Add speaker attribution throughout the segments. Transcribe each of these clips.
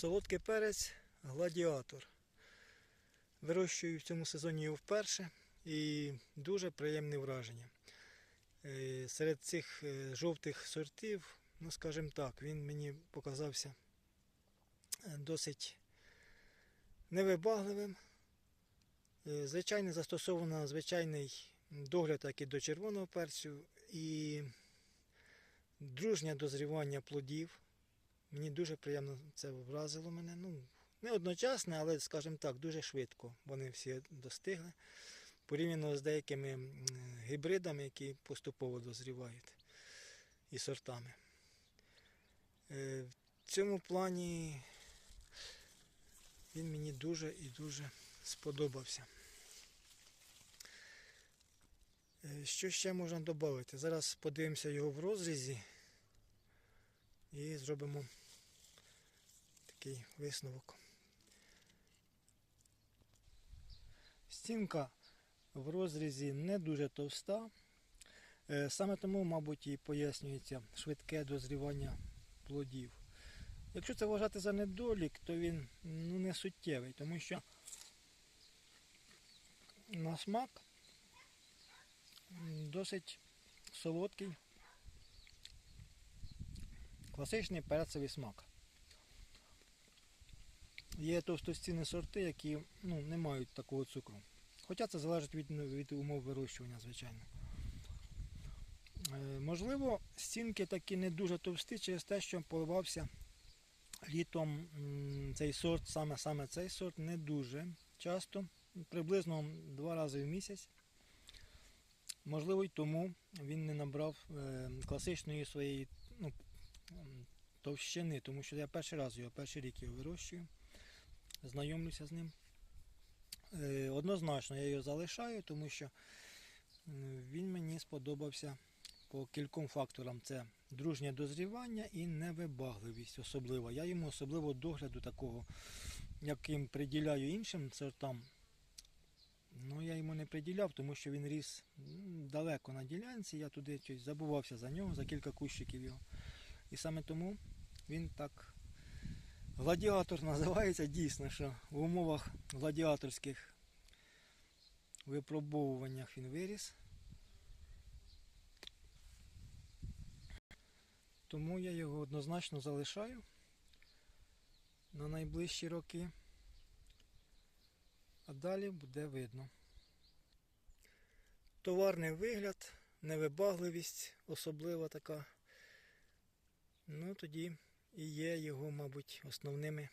Speaker 1: Солодкий перець гладіатор. Вирощую в цьому сезоні його вперше і дуже приємне враження. Е, Серед цих е, жовтих сортів, ну скажімо так, він мені показався е, досить невибагливим. Звичайно, застосовано звичайний догляд, як і до червоного перцю, і дружнє дозрівання плодів. Мені дуже приємно це вразило мене. Ну, не одночасно, але, скажімо так, дуже швидко вони всі достигли. Порівняно з деякими гібридами, які поступово дозрівають і сортами. Е, В цьому плані він мені дуже і дуже сподобався. Е, Що ще можна додати? Зараз подивимося його в розрізі і зробимо такий висновок. Стінка в розрізі не дуже товста. Е, Саме тому, мабуть, і пояснюється швидке дозрівання плодів. Якщо це вважати за недолік, то він ну, не суттєвий, тому що на смак досить солодкий, класичний перцевий смак. Є товстостінні сорти, які ну, не мають такого цукру. Хоча це залежить від, від умов вирощування, звичайно. Е, можливо, стінки такі не дуже товсті через те, що поливався літом цей сорт, саме, саме цей сорт, не дуже часто, приблизно два рази в місяць. Можливо, й тому він не набрав е, класичної своєї ну, товщини, тому що я перший раз його, перший рік його вирощую, знайомлюся з ним. Е, Однозначно я його залишаю, тому що він мені сподобався по кільком факторам. Це дружнє дозрівання і невибагливість особливо. Я йому особливо догляду такого, яким приділяю іншим сортам. Ну, я йому не приділяв, тому що він ріс далеко на ділянці, я туди щось забувався за нього, за кілька кущиків його. І саме тому він так. Гладіатор називається дійсно, що в умовах гладіаторських випробовуваннях він виріс. Тому я його однозначно залишаю на найближчі роки. А далі буде видно. Товарний вигляд, невибагливість особлива така. Ну тоді і є його, мабуть, основними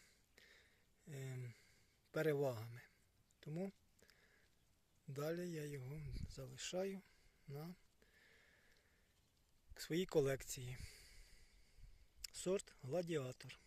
Speaker 1: ем, перевагами. Тому далі я його залишаю на своїй колекції. Сорт гладіатор.